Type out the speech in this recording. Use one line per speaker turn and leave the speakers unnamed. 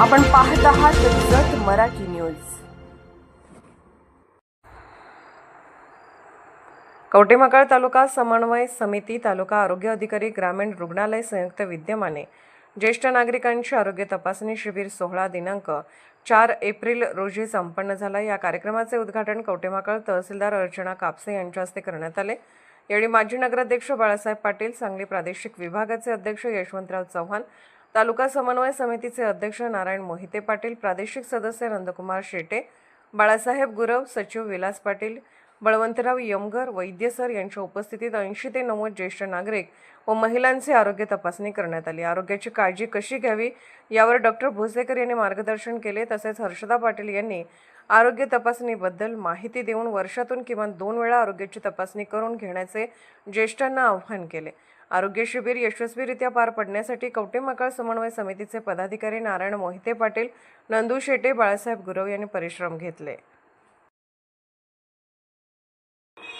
आपण पाहत आहात जत मराठी न्यूज. कवटेमहाकाळ तालुका समन्वय समिती तालुका आरोग्य अधिकारी ग्रामीण रुग्णालय संयुक्त विद्यमाने ज्येष्ठ नागरिकांची आरोग्य तपासणी शिबिर सोहळा दिनांक चार एप्रिल रोजी संपन्न झाला. या कार्यक्रमाचे उद्घाटन कवटेमाकळ तहसीलदार अर्चना कापसे यांच्या हस्ते करण्यात आले. यावेळी माजी नगराध्यक्ष बाळासाहेब पाटील सांगली प्रादेशिक विभागाचे अध्यक्ष यशवंतराव चव्हाण तालुका समन्वय समितीचे अध्यक्ष नारायण मोहिते पाटील प्रादेशिक सदस्य नंदकुमार शेटे बाळासाहेब गुरव सचिव विलास पाटील बळवंतराव यमगर वैद्य सर यांच्या उपस्थितीत ऐंशी ते नव्वद ज्येष्ठ नागरिक व महिलांचे आरोग्य तपासणी करण्यात आली. आरोग्याची काळजी कशी घ्यावी यावर डॉक्टर भोसेकर यांनी मार्गदर्शन केले. तसेच हर्षदा पाटील यांनी आरोग्य तपासणीबद्दल माहिती देऊन वर्षातून किमान दोन वेळा आरोग्याची तपासणी करून घेण्याचे ज्येष्ठांना आव्हान केले. आरोग्य शिबिर यशस्वीरित्या पार पडण्यासाठी कवटेमहाकाळ समन्वय समितीचे पदाधिकारी नारायण मोहिते पाटील नंदू शेटे बाळासाहेब गुरव यांनी परिश्रम घेतले.